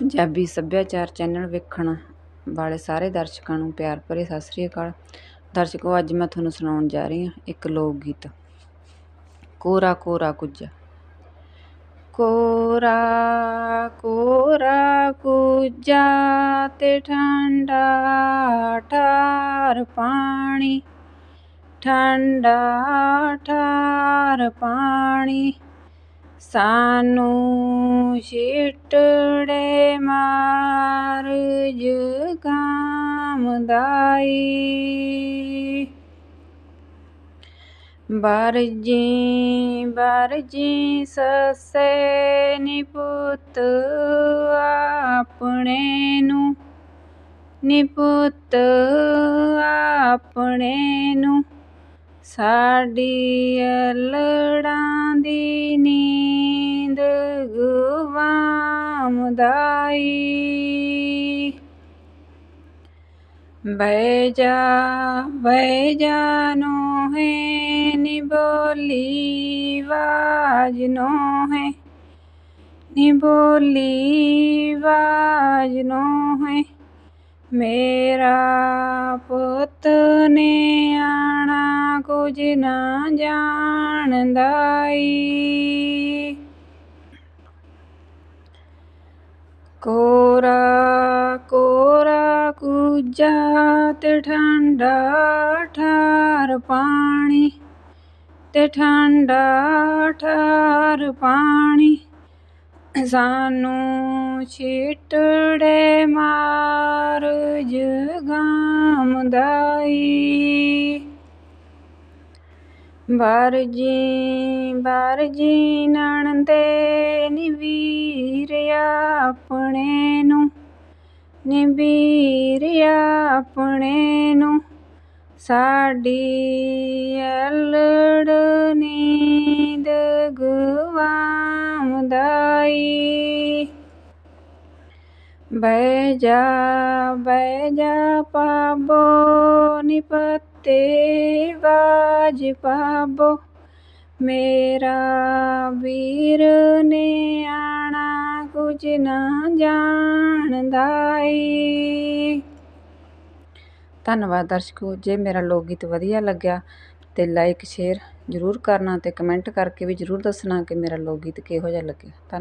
ਪੰਜਾਬੀ ਸੱਭਿਆਚਾਰ ਚੈਨਲ ਵੇਖਣ ਵਾਲੇ ਸਾਰੇ ਦਰਸ਼ਕਾਂ ਨੂੰ ਪਿਆਰ ਭਰੀ ਸਤਿ ਸ੍ਰੀ ਅਕਾਲ। ਦਰਸ਼ਕੋ, ਅੱਜ ਮੈਂ ਤੁਹਾਨੂੰ ਸੁਣਾਉਣ ਜਾ ਰਹੀ ਹਾਂ ਇੱਕ ਲੋਕ ਗੀਤ ਕੋਰਾ ਕੋਰਾ ਕੁਝ ਕੋਰਾ ਕੋਰਾ ਕੁੱਜਾ ਤੇ ਠੰਡਾ ਠਾਰ ਪਾਣੀ। ਠੰਡਾ ਠਾਰ ਪਾਣੀ। ਸਾਨੂੰ ਛਿਟੜੇ ਮਾਰ ਜਗਾਮ ਬਰਜੀ ਬਰਜੀ ਸੱਸੇ ਨੀ ਆਪਣੇ ਨੂੰ। ਨੀ ਆਪਣੇ ਨੂੰ। ਸਾਡੀ ਅਲੜਾਂ ਦੀ ਗਵਾਮਦਾਈ ਬਹਿ ਜਾ ਬਹਿ ਜਾ ਨੋਹੇ ਨੀ ਬੋਲੀ ਵਾਜ ਨੋਹੇ, ਮੇਰਾ ਪੁੱਤ ਨੇ ਆਣਾ ਕੁਝ ਨਾ ਜਾਣਦਾ ਈ। ਕੋਰਾ ਤੇ ਠੰਡਾ ਠਾਰ ਪਾਣੀ, ਤੇ ਠੰਡਾ ਠਾਰ ਪਾਣੀ। ਸਾਨੂੰ ਛਿਟੜੇ ਮਾਰ ਜਗਾਮਦਾਈ ਬਰਜੀ ਬਰਜੀ ਨਣਦੇ ਨੀ ਵੀਰ ਆਪਣੇ। ਨੀ ਆਪਣੇ ਨੂੰ, ਸਾਡੀ ਅਲੜ ਨੀਂਦ ਗਵਾਮਦਾਈ ਬਹਿ ਜਾ ਬਹਿ ਜਾ ਪਾਬੋ ਨੀ ਪੱਤੇ ਬਾਜ ਪਾਬੋ ਮੇਰਾ ਵੀਰ ਨੇ ਆ ਕੁਝ ਨਾ ਜਾਣਦਾ ਈ ਧੰਨਵਾਦ ਦਰਸ਼ਕੋ, ਜੇ ਮੇਰਾ ਲੋਕ ਗੀਤ ਵਧੀਆ ਲੱਗਿਆ ਤੇ ਲਾਈਕ ਸ਼ੇਅਰ ਜ਼ਰੂਰ ਕਰਨਾ ਤੇ ਕਮੈਂਟ ਕਰਕੇ ਵੀ ਜ਼ਰੂਰ ਦੱਸਣਾ ਕਿ ਮੇਰਾ ਲੋਕ ਗੀਤ ਕਿਹੋ ਜਿਹਾ ਲੱਗਿਆ। ਧੰਨ